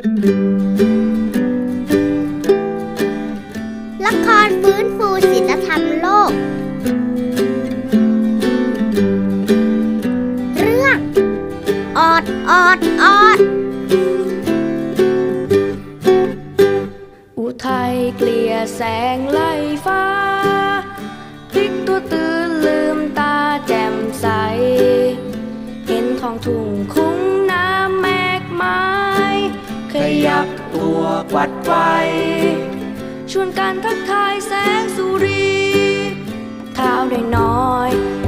ละครฟื้นฟูศิลธรรมโลก เรื่อง ออดออดออด อุทัยเกลี่ยแสงไล่ กวัดไฟชวนกันทักทายแสงสุรี ข้าวได้น้อย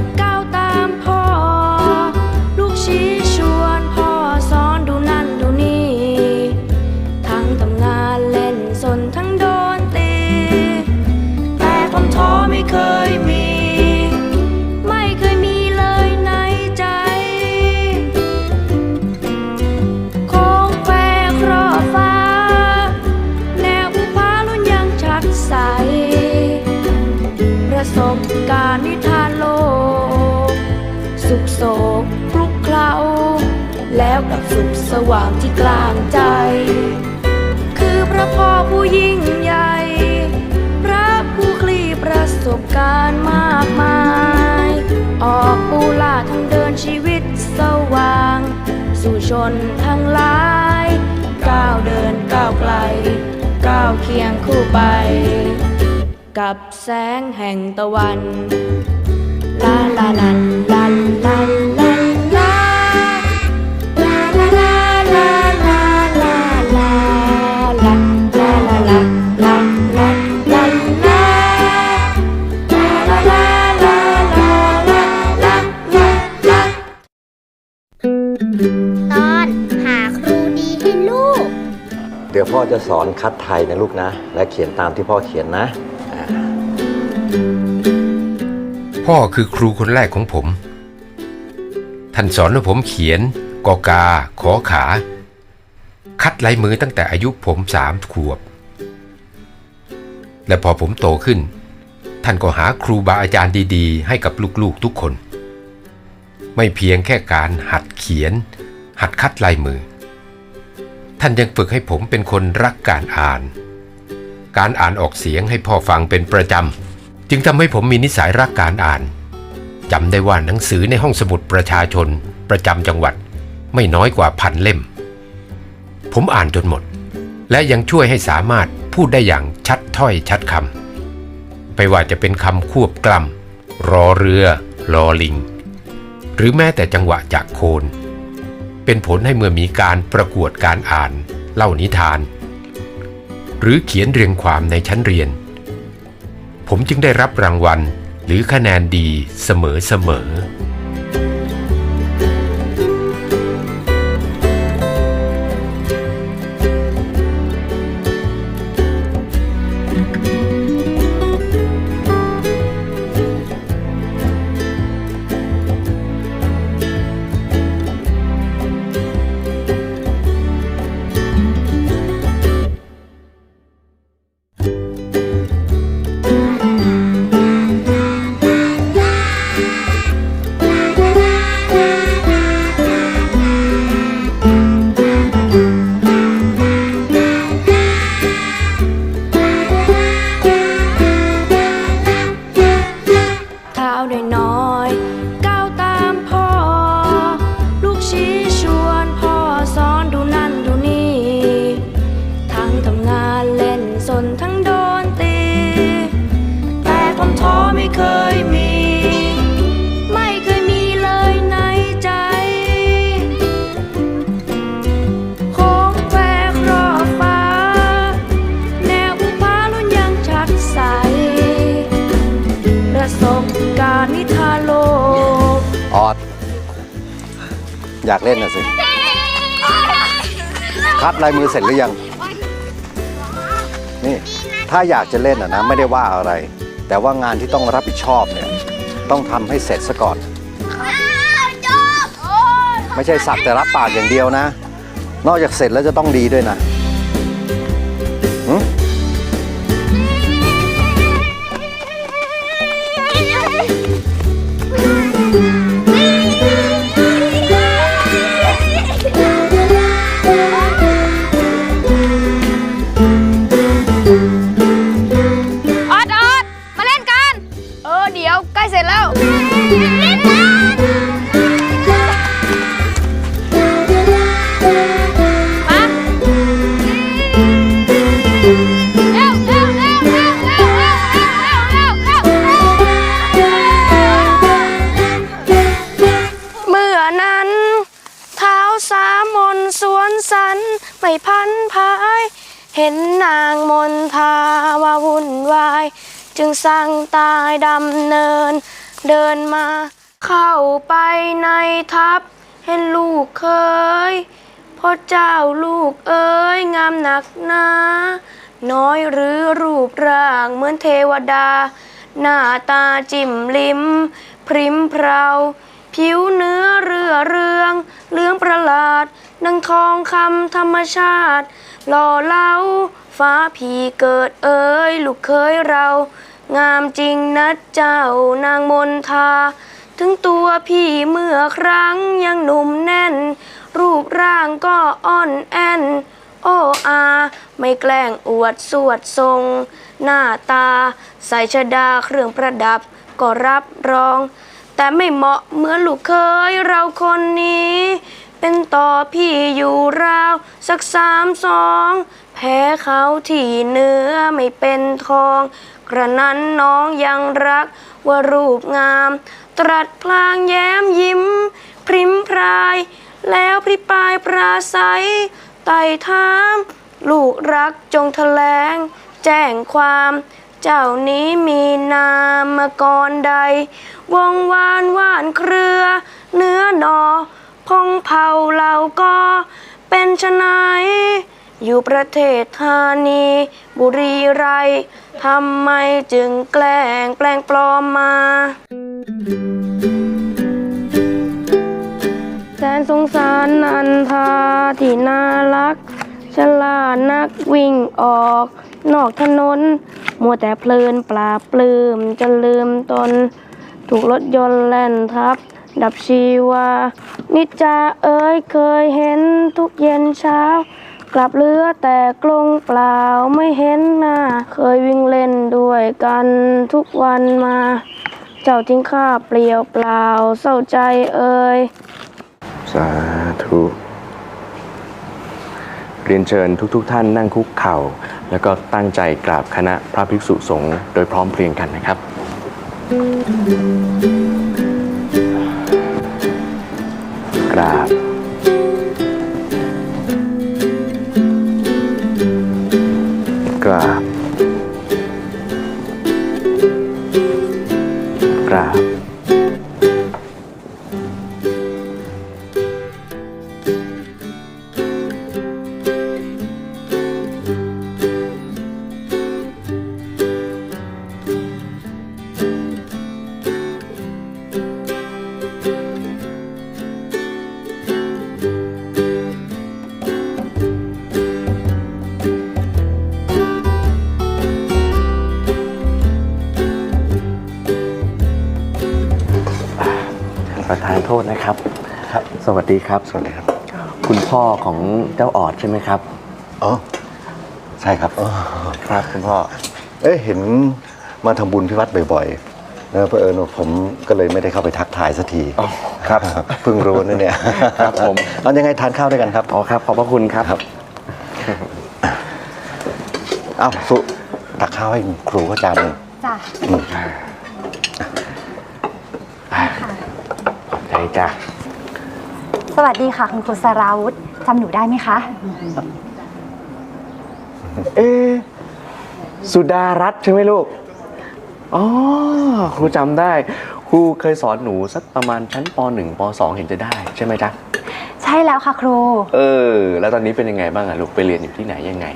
สุขสว่างที่กลางใจ คือพระพ่อผู้ยิ่งใหญ่ พระผู้คลี่ประสบการณ์มากมาย ออกปูล่าทั้งเดินชีวิตสว่าง สู่ชนทั้งหลาย ก้าวเดินก้าวไกล ก้าวเคียงคู่ไป กับแสงแห่งตะวัน ลาลาลันลันลัน พ่อจะสอนคัดไทยนะลูกนะ และเขียนตามที่พ่อเขียนนะ พ่อคือครูคนแรกของผม ท่านสอนให้ผมเขียน กอกา ขอขา คัดลายมือตั้งแต่อายุผมสามขวบ และพอผมโตขึ้น ท่านก็หาครูบาอาจารย์ดีๆ ให้กับลูกๆทุกคน ไม่เพียงแค่การหัดเขียน หัดคัดลายมือ ท่านยังฝึกให้ผมเป็นคนรักการอ่าน การอ่านออกเสียงให้พ่อฟังเป็นประจำ จึงทำให้ผมมีนิสัยรักการอ่านจำได้ว่าหนังสือในห้องสมุดประชาชน ประจำจังหวัด ไม่น้อยกว่าพันเล่ม ผมอ่านจนหมด และยังช่วยให้สามารถพูดได้อย่างชัดถ้อยชัดคำไม่ว่าจะเป็นคำควบกล้ำรอเรือรอลิง หรือแม้แต่จังหวะจากโคน เป็นผลให้เมื่อมีการประกวดการอ่าน เล่านิทาน หรือเขียนเรียงความในชั้นเรียน ผมจึงได้รับรางวัลหรือคะแนนดีเสมอเสมอ เสร็จหรือยัง นี่ถ้าอยากจะเล่นอะนะไม่ได้ว่าอะไร แต่ว่างานที่ต้องรับผิดชอบเนี่ยต้องทำให้เสร็จซะก่อน ไม่ใช่สักแต่รับปากอย่างเดียวนะ นอกจากเสร็จแล้วจะต้องดีด้วยนะำเนิน เดินมา เข้าไปในทัพเห็นลูกเคยพ่อเจ้าลูกเอ๋ยงามหนักหนาน้อยหรือรูปร่างเหมือนเทวดา หน้าตาจิ้มลิ้ม พริมเพรา ผิวเนื้อเรือเรืองเลืองประหลาดนังทองคำธรรมชาติ หล่อเล้าฟ้าผีเกิดเอ๋ยลูกเคยเรา งามจริงนะเจ้านางมนทา ถึงตัวพี่เมื่อครั้งยังหนุ่มแน่น รูปร่างก็อ่อนแอนโอ้อา ไม่แกล้งอวดสวดทรง หน้าตา ใส่ชดาเครื่องประดับก็รับรอง แต่ไม่เหมาะเหมือนลูกเคยเราคนนี้ เป็นต่อพี่อยู่ราว สักสามสอง พ้เขาที่เนื้อไม่เป็นทอง กระนั้นน้องยังรักว่ารูปงาม ตรัสพลางแย้มยิ้ม พริมพราย แล้วพริปายปราศัยไต่ถามลูกรักจงแถลง แจ้งความ เจ้านี้มีนามมาก่อนใด วงวานว่านเครือ เนื้อหนอ พงเผาเราก็เป็นชนาย อยู่ประเทศธานี บุรีไรทำไมจึงแกล้งแปลงปลอมมาแสนสงสารนันทาที่น่ารัก ฉลาดนักวิ่งออก นอกถนน มัวแต่เพลินปลาปลื้มจะลืมตน ถูกรถยนต์แล่นทับ ดับชีวา นิจจาเอ้ยเคยเห็นทุกเย็นเช้า กลับเหลือแต่กลงเปล่าไม่เห็นหน้า เคยวิ่งเล่นด้วยกันทุกวันมา เจ้าทิ้งข้าเปลี่ยวเปล่าเศร้าใจเอ่ยสาธุเรียนเชิญทุกๆทท่านนั่งคุกเข่า แล้วก็ตั้งใจกราบคณะพระภิกษุสงฆ์โดยพร้อมเพรียงกันนะครับ กราบ กราบ กราบ ษนะครับ ครับ สวัสดีครับ สวัสดีครับ คุณพ่อของเจ้าออดใช่ไหมครับ อ๋อ ใช่ครับครับคุณพ่อ เอ๊ะเห็นมาทำบุญที่วัดบ่อยๆแล้วเผอิญว่าผมก็เลยไม่ได้เข้าไปทักทายสักทีอ๋อครับ เพิ่งรู้นะเนี่ยครับผม เอายังไงทานข้าวด้วยกันครับ อ๋อครับ ขอบพระคุณครับ ครับ อ้าวสุตักข้าวให้ครูเขาจานหนึ่งจ้ะขอบ ใจจ้ะ สวัสดีค่ะ คุณครูสราวุธจำหนูได้ไหมคะ เอ๊ะสุดารัตน์ใช่ไหมลูก อ๋อ ครูจำได้ ครูเคยสอนหนูสักประมาณชั้นป .1 ป .2 เห็นจะได้ ใช่ไหมจ๊ะ ใช่แล้วค่ะครู เออ แล้วตอนนี้เป็นยังไงบ้างอะลูก ไปเรียนอยู่ที่ไหนยังไง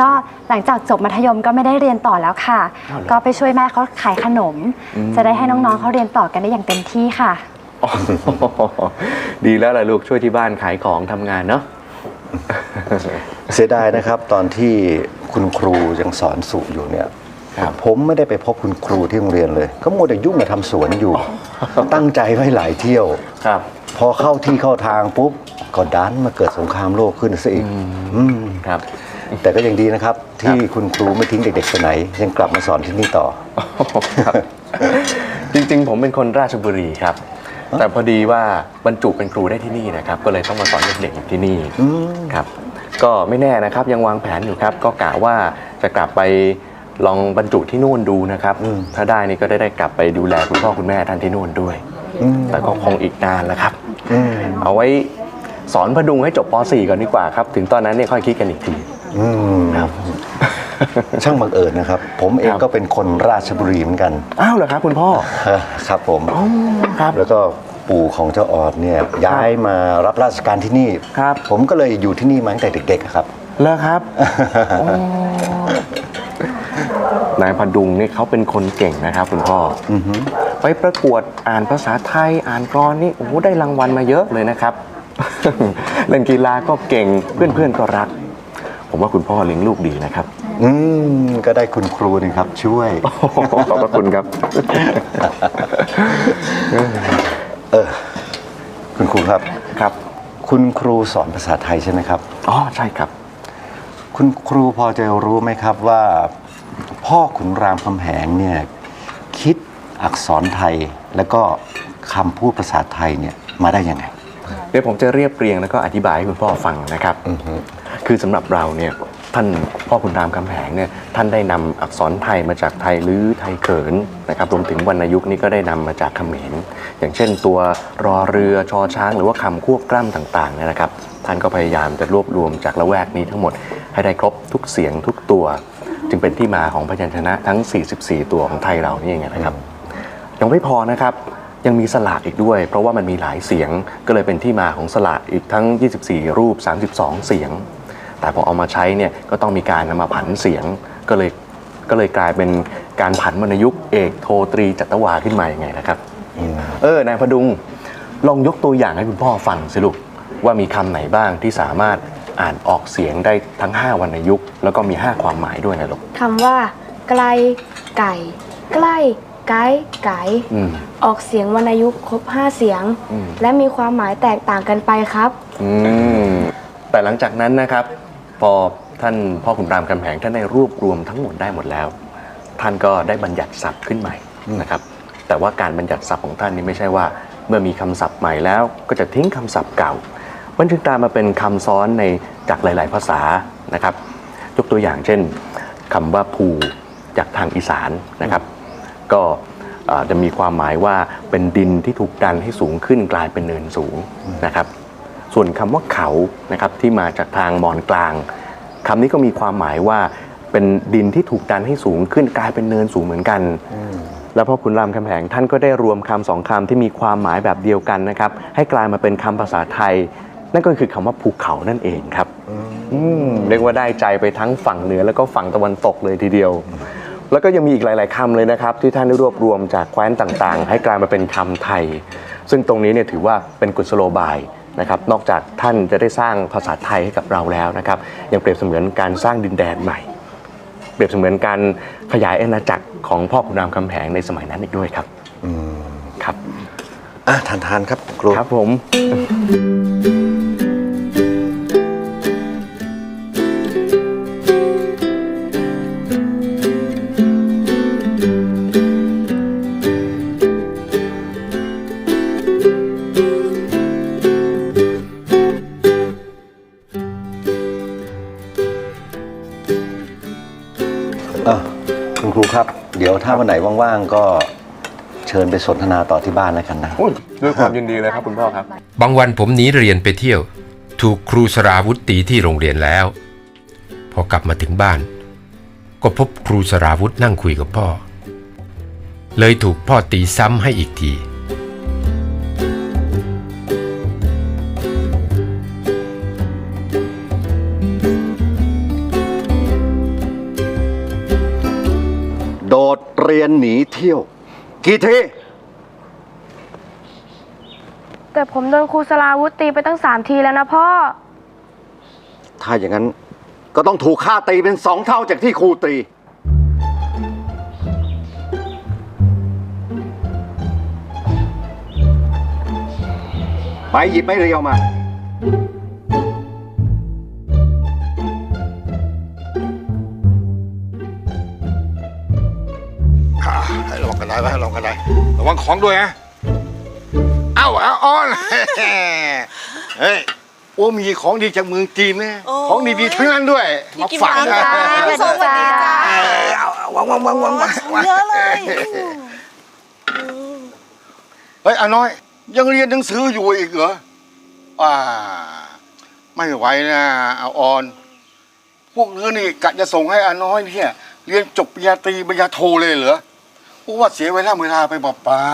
ก็หลังจากจบมัธยมก็ไม่ได้เรียนต่อแล้วค่ะ อ้าวเหรอก็ไปช่วยแม่เขาขายขนม อืม จะได้ให้น้องๆเขาเรียนต่อกันได้อย่างเต็มที่ค่ะอ๋อ ดีแล้วล่ะลูกช่วยที่บ้านขายของทำงานเนาะ เสียดายนะครับ ตอนที่คุณครูยังสอนสูอยู่เนี่ย ครับ ผมไม่ได้ไปพบคุณครูที่โรงเรียนเลยเขาโมวแต่ยุ่งกับทำสวนอยู่ ตั้งใจไว้หลายเที่ยว ครับ พอเข้าที่เข้าทางปุ๊บก็ดันมาเกิดสงครามโลกขึ้นซะอีกอืมครับ แต่ก็ยังดีนะครับ ที่คุณครูไม่ทิ้งเด็กๆไปไหน ยังกลับมาสอนที่นี่ต่อครับจริงๆ ผมเป็นคนราชบุรีครับ แต่พอดีว่าบรรจุเป็นครูได้ที่นี่นะครับ ก็เลยต้องมาสอนเด็กๆอยู่ที่นี่อืมครับ ก็ไม่แน่นะครับยังวางแผนอยู่ครับ ก็กะว่าจะกลับไปลองบรรจุที่นู่นดูนะครับอืมถ้าได้นี่ก็ได้ได้กลับไปดูแลคุณพ่อคุณแม่ท่านที่นู่นด้วยอืมแต่ก็คงอีกนานแล้วครับอืมเอาไว้สอนพดุงให้จบป .4 ก่อนดีกว่าครับ ถึงตอนนั้นเนี่ยค่อยคิดกันอีกทีอืมครับ ช่างบังเอิญนะครับ ผมเองครับก็เป็นคนราชบุรีเหมือนกัน อ้าวเหรอครับ คุณพ่อ ครับผมอ๋อครับ แล้วก็ปู่ของเจ้าออดเนี่ยย้ายมารับราชการที่นี่ครับ ผมก็เลยอยู่ที่นี่มาตั้งแต่เด็กๆอะครับเลิกครับนายพดุงนี่เขาเป็นคนเก่งนะครับคุณพ่ออไปประกวดอ่านภาษาไทยอ่านกรอนนี่โอ้โหได้รางวัลมาเยอะเลยนะครับ เล่นกีฬาก็เก่งเพื่อนๆก็รัก ผมว่าคุณพ่อเลี้ยงลูกดีนะครับ อืมก็ได้คุณครูนี่ครับ ช่วย โอ้โหขอบพระคุณครับ เออ คุณครูครับ ครับ คุณครูสอนภาษาไทยใช่ไหมครับ อ๋อ ใช่ครับ คุณครูพอจะรู้ไหมครับว่า พ่อขุนรามคำแหงเนี่ย คิดอักษรไทยแล้วก็คำพูดภาษาไทยเนี่ยมาได้ยังไง เดี๋ยวผมจะเรียบเรียงแล้วก็อธิบายให้คุณพ่อฟังนะครับ คือสำหรับเราเนี่ย ท่านพ่อคุณรามคำแหงเนี่ยท่านได้นำอักษรไทยมาจากไทยลื้อไทยเขินนะครับรวมถึงวรรณยุกต์นี่ก็ได้นำมาจากเขมรอย่างเช่นตัวรอเรือชอช้าง หรือว่าคำควบกล้ำต่างๆเนี่ยนะครับ ท่านก็พยายามจะรวบรวมจากละแวกนี้ทั้งหมดให้ได้ครบทุกเสียงทุกตัว จึงเป็นที่มาของพยัญชนะทั้ง 44 ตัวของไทยเรานี่เองนะครับ ยังไม่พอนะครับ ยังมีสระอีกด้วย เพราะว่ามันมีหลายเสียงก็เลยเป็นที่มาของสระอีกทั้ง 24 รูป 32 เสียง แต่พอเอามาใช้เนี่ยก็ต้องมีการนำมาผันเสียงก็เลยก็เลยกลายเป็นการผันวรรณยุกต์เอกโทตรีจัตวาขึ้นมาอย่างไงนะครับเออนายพดุงลองยกตัวอย่างให้คุณพ่อฟังสิลูกว่ามีคำไหนบ้างที่สามารถอ่านออกเสียงได้ทั้ง 5วรรณยุกต์แล้วก็มี 5 ความหมายด้วยนะลูกคำว่า ไกล ไก่ ใกล้ไกด์ไก่อืม ออกเสียงวรรณยุกต์ครบ 5 เสียง อืม และมีความหมายแตกต่างกันไปครับ อืม แต่หลังจากนั้นนะครับ พอท่านพ่อขุนรามคำแหงท่านได้รวบรวมทั้งหมดได้หมดแล้ว ท่านก็ได้บัญญัติศัพท์ขึ้นใหม่นะครับ แต่ว่าการบัญญัติศัพท์ของท่านนี่ไม่ใช่ว่า เมื่อมีคำศัพท์ใหม่แล้วก็จะทิ้งคำศัพท์เก่า มันจึงกลายมาเป็นคำซ้อนในจากหลาย ๆ ภาษานะครับ ยกตัวอย่างเช่นคำว่าภูจากทางอีสานนะครับ ก็จะมีความหมายว่าเป็นดินที่ถูกดันให้สูงขึ้นกลายเป็นเนินสูงนะครับ ส่วนคำว่าเขานะครับที่มาจากทางมอญกลางคำนี้ก็มีความหมายว่าเป็นดินที่ถูกดันให้สูงขึ้นกลายเป็นเนินสูงเหมือนกัน แล้วพ่อขุนรามคำแหงท่านก็ได้รวมคำสองคำที่มีความหมายแบบเดียวกันนะครับ ให้กลายมาเป็นคำภาษาไทย นั่นก็คือคำว่าภูเขานั่นเองครับอืมเรียกว่าได้ใจไปทั้งฝั่งเหนือแล้วก็ฝั่งตะวันตกเลยทีเดียว แล้วก็ยังมีอีกหลาย ๆคำเลยนะครับ ที่ท่านได้รวบรวมจากแคว้นต่างๆ ให้กลายมาเป็นคำไทย ซึ่งตรงนี้เนี่ยถือว่าเป็นกุศโลบาย นะครับนอกจากท่านจะได้สร้างภาษาไทยให้กับเราแล้วนะครับยังเปรียบเสมือนการสร้างดินแดนใหม่ เปรียบเสมือนการขยายอาณาจักรของพ่อขุนรามคำแหงในสมัยนั้นอีกด้วยครับครับอะทานทานครับครูครับผม คุณครูครับ เดี๋ยวถ้าวันไหนว่างๆก็เชิญไปสนทนาต่อที่บ้านแล้วกันนะโอ้ยด้วยความยินดีเลยครับคุณพ่อครับ บางวันผมหนีเรียนไปเที่ยว ถูกครูสราวุธตีที่โรงเรียนแล้ว พอกลับมาถึงบ้าน ก็พบครูสราวุธนั่งคุยกับพ่อ เลยถูกพ่อตีซ้ำให้อีกที โดดเรียนหนีเที่ยว กี่ที แต่ผมโดนครูสลาวุธตีไปตั้ง3ทีแล้วนะพ่อ ถ้าอย่างนั้นก็ต้องถูกค่าตีเป็นสองเท่าจากที่ครูตี ไปหยิบไม่เรียวมา ระวังกันได้ไว้ให้ระวังกันได้ระวังของด้วยนะเอ้าเอาอ้อนเฮ้ยโอ้มีของดีจากเมืองจีนนะของดีๆทั้งนั้นด้วยมาฝากนะสวัสดีจ้า เออเอาเอาวางวางวางวางวางวางเยอะเลยเฮ้ยอาน้อย ยังเรียนหนังสืออยู่อีกเหรออ่าไม่ไหวนะเอาออน พวกเธอนี่กะจะส่งให้อาน้อยเนี่ยเรียนจบปริญญาตรีปริญญาโทเลยเหรอ กูว่าเสียเวลาเวลาไปเปล่า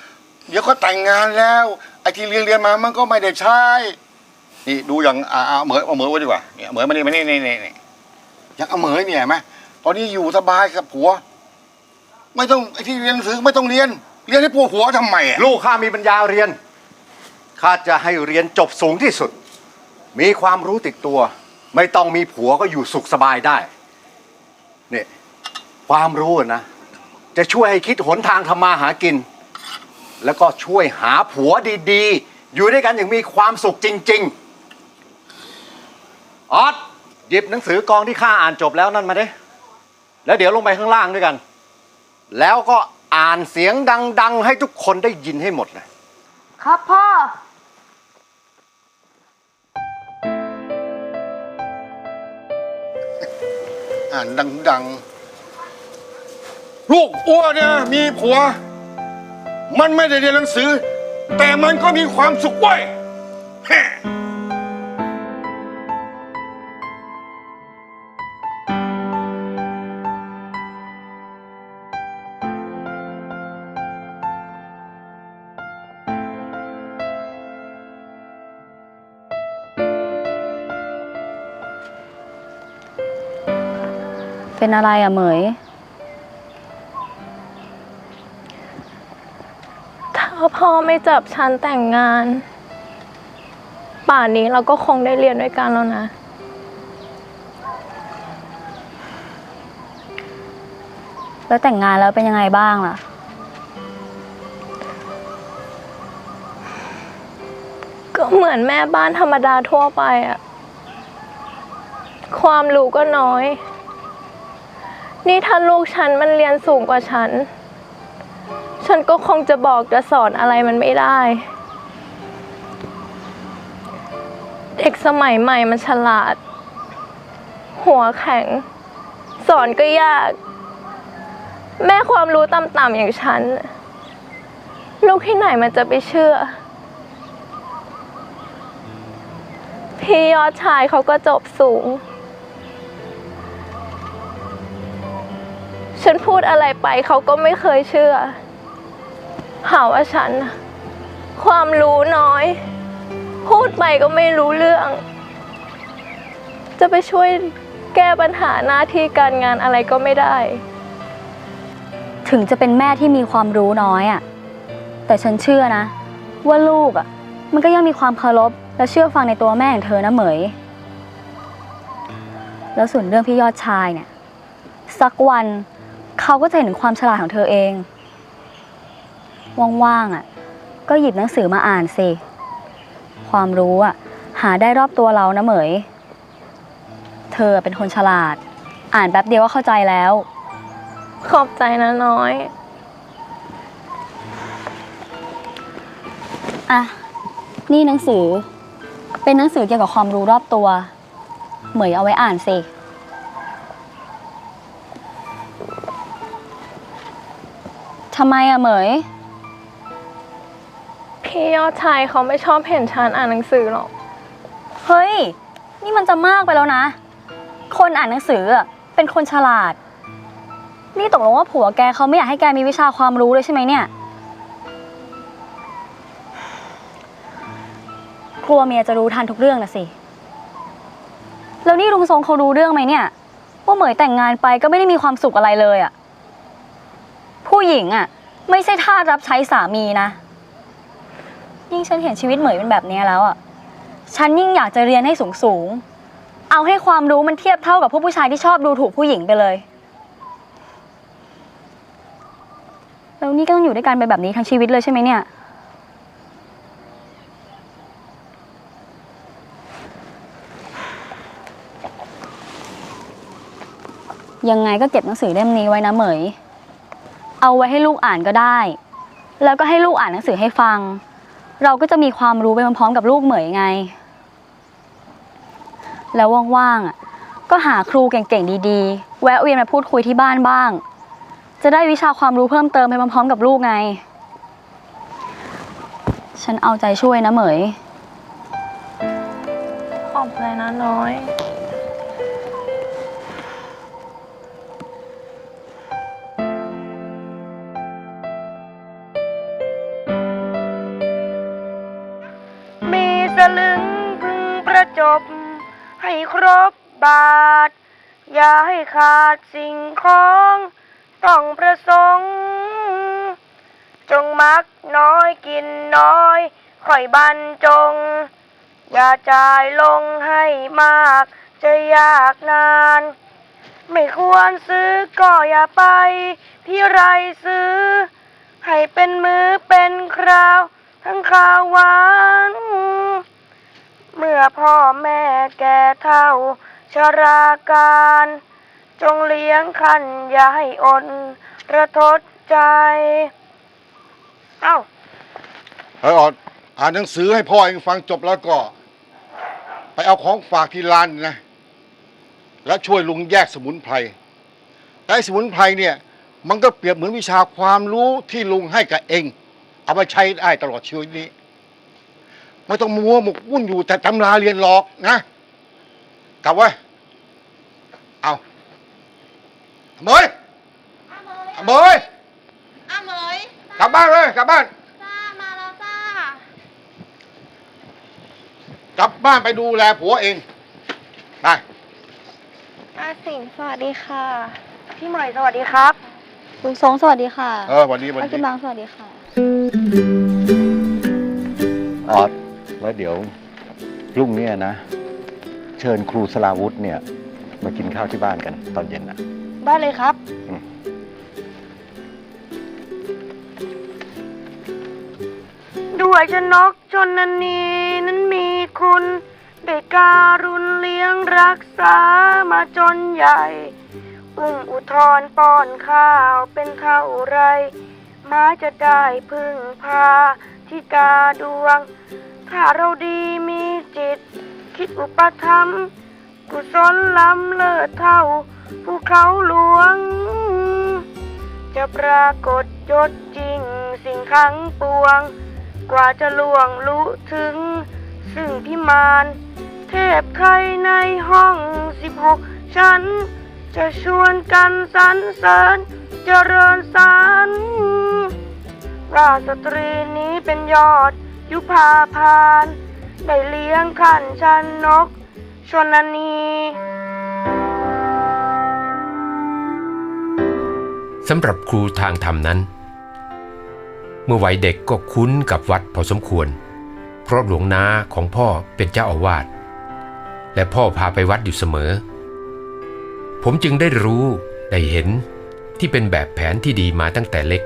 ๆเดี๋ยวก็แต่งงานแล้วไอ้ที่เรียนเรียนมามันก็ไม่ได้ใช้นี่ดูอย่างอ่าเอาเหมยเอาเหมยไว้ดีกว่าเนี่ยเหมยมานี่มานี่นี่นี่นี่อย่างเอาเหมยเนี่ยไหมตอนนี้อยู่สบายกับผัว ไม่ต้องไอ้ที่เรียนหนังสือไม่ต้องเรียน เรียนให้ปวดหัวทำไมอะลูกข้ามีปัญญาเรียน ข้าจะให้เรียนจบสูงที่สุด มีความรู้ติดตัว ไม่ต้องมีผัวก็อยู่สุขสบายได้ เนี่ย ความรู้อะนะ จะช่วยให้คิดหนทางทำมาหากิน แล้วก็ช่วยหาผัวดีๆ อยู่ด้วยกันอย่างมีความสุขจริง ๆออสหยิบหนังสือกองที่ข้าอ่านจบแล้วนั่นมาดิแล้วเดี๋ยวลงไปข้างล่างด้วยกัน แล้วก็อ่านเสียงดัง ๆ ให้ทุกคนได้ยินให้หมดเลยครับพ่อ อ่านดัง ๆ ลูกอ้วนเนี่ยมีผัว มันไม่ได้เรียนหนังสือ แต่มันก็มีความสุขเว้ยแฮ่เป็นอะไรอะเหมย ถ้าพ่อไม่จับฉันแต่งงาน ป่านนี้เราก็คงได้เรียนด้วยกันแล้วนะ แล้วแต่งงานแล้วเป็นยังไงบ้างล่ะ ก็เหมือนแม่บ้านธรรมดาทั่วไปอะความรู้ก็น้อย นี่ถ้าลูกฉันมันเรียนสูงกว่าฉัน ฉันก็คงจะบอกจะสอนอะไรมันไม่ได้ เด็กสมัยใหม่มันฉลาด หัวแข็ง สอนก็ยาก แม่ความรู้ต่ำๆอย่างฉัน ลูกที่ไหนมันจะไปเชื่อ พี่ยอดชายเขาก็จบสูงฉันพูดอะไรไปเขาก็ไม่เคยเชื่อ หาว่าฉัน ความรู้น้อย พูดไปก็ไม่รู้เรื่อง จะไปช่วยแก้ปัญหาหน้าที่การงานอะไรก็ไม่ได้ ถึงจะเป็นแม่ที่มีความรู้น้อยอะแต่ฉันเชื่อนะ ว่าลูกอะมันก็ยังมีความเคารพและเชื่อฟังในตัวแม่อย่างเธอนะเหมย แล้วส่วนเรื่องพี่ยอดชายเนี่ย สักวันเขาก็จะเห็นถึงความฉลาดของเธอเอง ว่างๆอะก็หยิบหนังสือมาอ่านสิ ความรู้อะหาได้รอบตัวเรานะเหมย เธอเป็นคนฉลาด อ่านแป๊บเดียวก็เข้าใจแล้ว ขอบใจนะน้อย อะ นี่หนังสือ เป็นหนังสือเกี่ยวกับความรู้รอบตัว เหมยเอาไว้อ่านสิทำไมอะเหมยพี่ ยอดชายเขาไม่ชอบเห็นฉันอ่านหนังสือหรอก เฮ้ย นี่มันจะมากไปแล้วนะ คนอ่านหนังสืออะเป็นคนฉลาด นี่ตกลงว่าผัวแกเขาไม่อยากให้แกมีวิชาความรู้เลยใช่ไหมเนี่ย กลัวเมียจะรู้ทันทุกเรื่องนะสิ แล้วนี่ลุงทรงเขารู้เรื่องไหมเนี่ย ว่าเหมยแต่งงานไปก็ไม่ได้มีความสุขอะไรเลยอะผู้หญิงอะไม่ใช่ทาสรับใช้สามีนะ ยิ่งฉันเห็นชีวิตเหมยเป็นแบบนี้แล้วอะ ฉันยิ่งอยากจะเรียนให้สูงสูง เอาให้ความรู้มันเทียบเท่ากับพวกผู้ชายที่ชอบดูถูกผู้หญิงไปเลย แล้วนี่ก็ต้องอยู่ด้วยกันไปแบบนี้ทั้งชีวิตเลยใช่ไหมเนี่ย ยังไงก็เก็บหนังสือเล่มนี้ไว้นะเหมย เอาไว้ให้ลูกอ่านก็ได้ แล้วก็ให้ลูกอ่านหนังสือให้ฟัง เราก็จะมีความรู้ไปพร้อมกับลูกเหมยไง แล้วว่างๆก็หาครูเก่งๆดีๆ แวะเวียนมาพูดคุยที่บ้านบ้าง จะได้วิชาความรู้เพิ่มเติมไปพร้อมกับลูกไง ฉันเอาใจช่วยนะเหมย ขอบใจนะน้อย ครบบาท อย่าให้ขาดสิ่งของต้องประสงค์ จงมักน้อยกินน้อยค่อยบรรจง อย่าจ่ายลงให้มาก จะยากนาน ไม่ควรซื้อก็อย่าไปที่ไรซื้อ ให้เป็นมือเป็นคราว ทั้งข้าวหวาน เมื่อพ่อแม่แก่เท่าชราการ จงเลี้ยงขันอย่าให้อดระทดใจ เอ้าเฮ้ยออดอ่านหนังสือให้พ่อเองฟังจบแล้วก็ ไปเอาของฝากที่ร้านนะ แล้วช่วยลุงแยกสมุนไพรไอ้สมุนไพรเนี่ย มันก็เปรียบเหมือนวิชาความรู้ที่ลุงให้กับเอง เอามาใช้ได้ตลอดชีวิตนี้ ไม่ต้องมัวหมกมุ่นอยู่แต่ตำราเรียนหรอกนะกลับไว้เอาเมยเมยอาเหมยกลับบ้านเลยกลับบ้าน จ้ามาแล้วจ้ากลับบ้านไปดูแลผัวเองไปอาสิงสวัสดีค่ะ พี่ใหม่สวัสดีครับ คุณทรงสวัสดีค่ะเออวันนี้วันอานี้กินบางสวัสดีค่ะ ออด แล้วเดี๋ยวรุ่งเนี่ยนะ เชิญครูสลาวุธเนี่ย มากินข้าวที่บ้านกันตอนเย็นนะได้เลยครับอืมด้วยชนกชนนีนั้นมีคุณได้การุณเลี้ยงรักษามาจนใหญ่ อุ้มอุทธรป้อนข้าวเป็นเท่าไรไม้จะได้พึ่งพาที่กาดวง ถ้าเราดีมีจิต คิดอุปธรรมกุศลล้ำเลิศเท่าภูเขาหลวง จะปรากฏยศจริงสิ่งขังปวง กว่าจะล่วงรู้ถึง ซึ่งพิมานเทพไทยในห้องสิบหกชั้น จะชวนกันสรรเสริญเจริญสารว่าสตรีนี้เป็นยอด ยุพาพานได้เลี้ยงขันชันนก ชนนี สำหรับครูทางธรรมนั้น เมื่อวัยเด็กก็คุ้นกับวัดพอสมควร เพราะหลวงนาของพ่อเป็นเจ้าอาวาสและพ่อพาไปวัดอยู่เสมอ ผมจึงได้รู้ได้เห็นที่เป็นแบบแผนที่ดีมาตั้งแต่เล็ก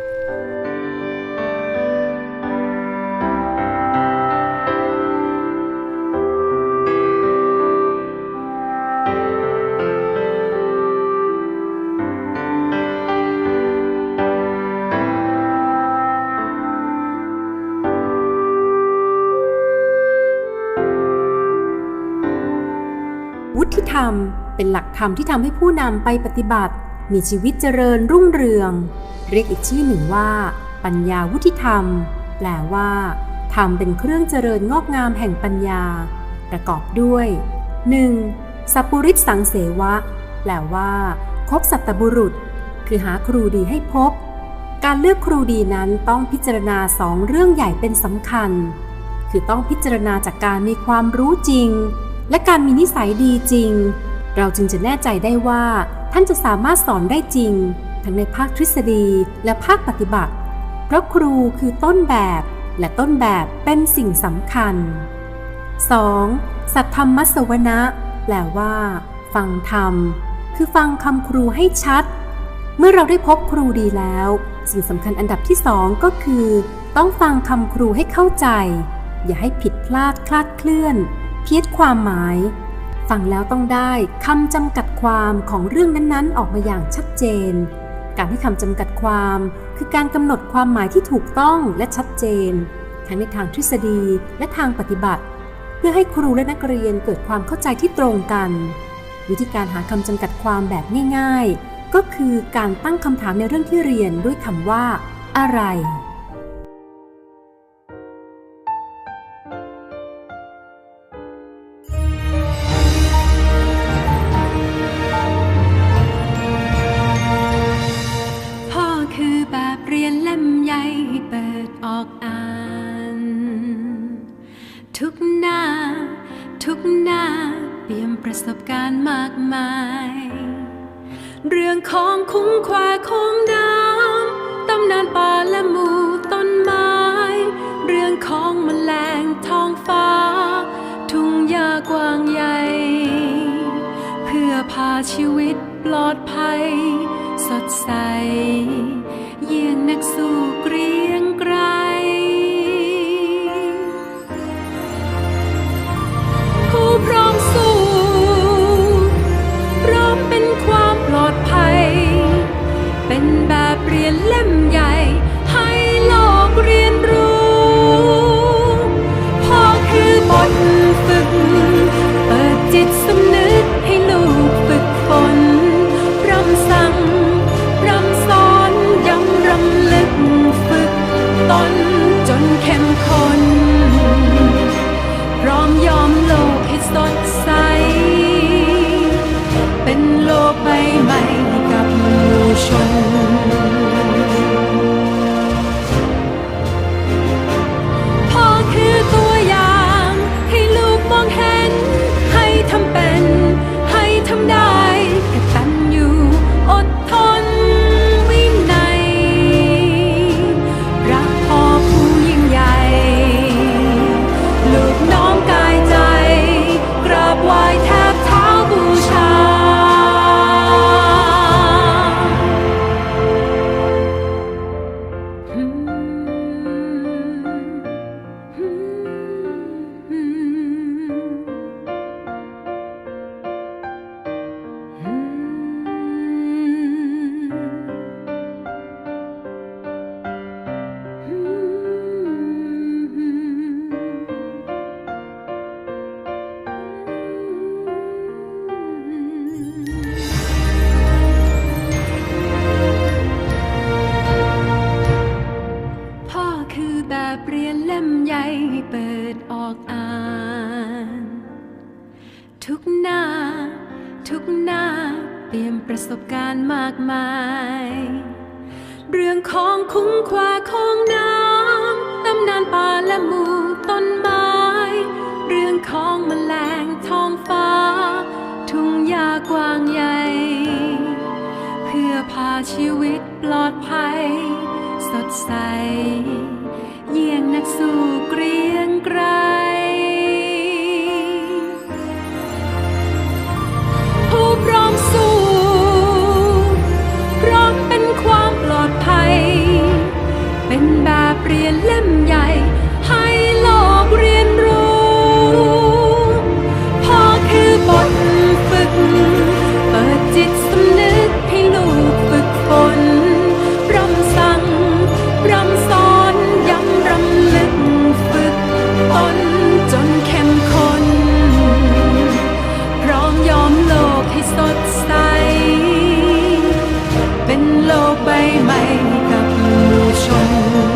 กธรรมที่ทำให้ผู้นำไปปฏิบัติ มีชีวิตเจริญรุ่งเรือง เรียกอีกชื่อหนึ่งว่า ปัญญาวุฒิธรรม แปลว่าธรรมเป็นเครื่องเจริญงอกงามแห่งปัญญา ประกอบด้วย 1. สัพปุริสสังเสวะ แปลว่าคบสัตบุรุษ คือหาครูดีให้พบ การเลือกครูดีนั้นต้องพิจารณาสองเรื่องใหญ่เป็นสำคัญ คือต้องพิจารณาจากการมีความรู้จริง และการมีนิสัยดีจริง เราจึงจะแน่ใจได้ว่า ท่านจะสามารถสอนได้จริง ทั้งในภาคทฤษฎีและภาคปฏิบัติ เพราะครูคือต้นแบบและต้นแบบเป็นสิ่งสำคัญ 2. สัทธรรมสวนะแปลว่า ฟังธรรม คือฟังคำครูให้ชัด เมื่อเราได้พบครูดีแล้ว สิ่งสำคัญอันดับที่สองก็คือ ต้องฟังคำครูให้เข้าใจ อย่าให้ผิดพลาดคลาดเคลื่อน เพี้ยนความหมาย ฟังแล้วต้องได้คำจำกัดความของเรื่องนั้นๆ ออกมาอย่างชัดเจน การให้คำจำกัดความ คือการกำหนดความหมายที่ถูกต้องและชัดเจน ทั้งในทางทฤษฎีและทางปฏิบัติ เพื่อให้ครูและนักเรียนเกิดความเข้าใจที่ตรงกัน วิธีการหาคำจำกัดความแบบง่าย ๆ ก็คือการตั้งคำถามในเรื่องที่เรียนด้วยคำว่า อะไร ปลอดภัย สดใส เยี่ยงนักสู้ ไปไหม่กับผู้ชม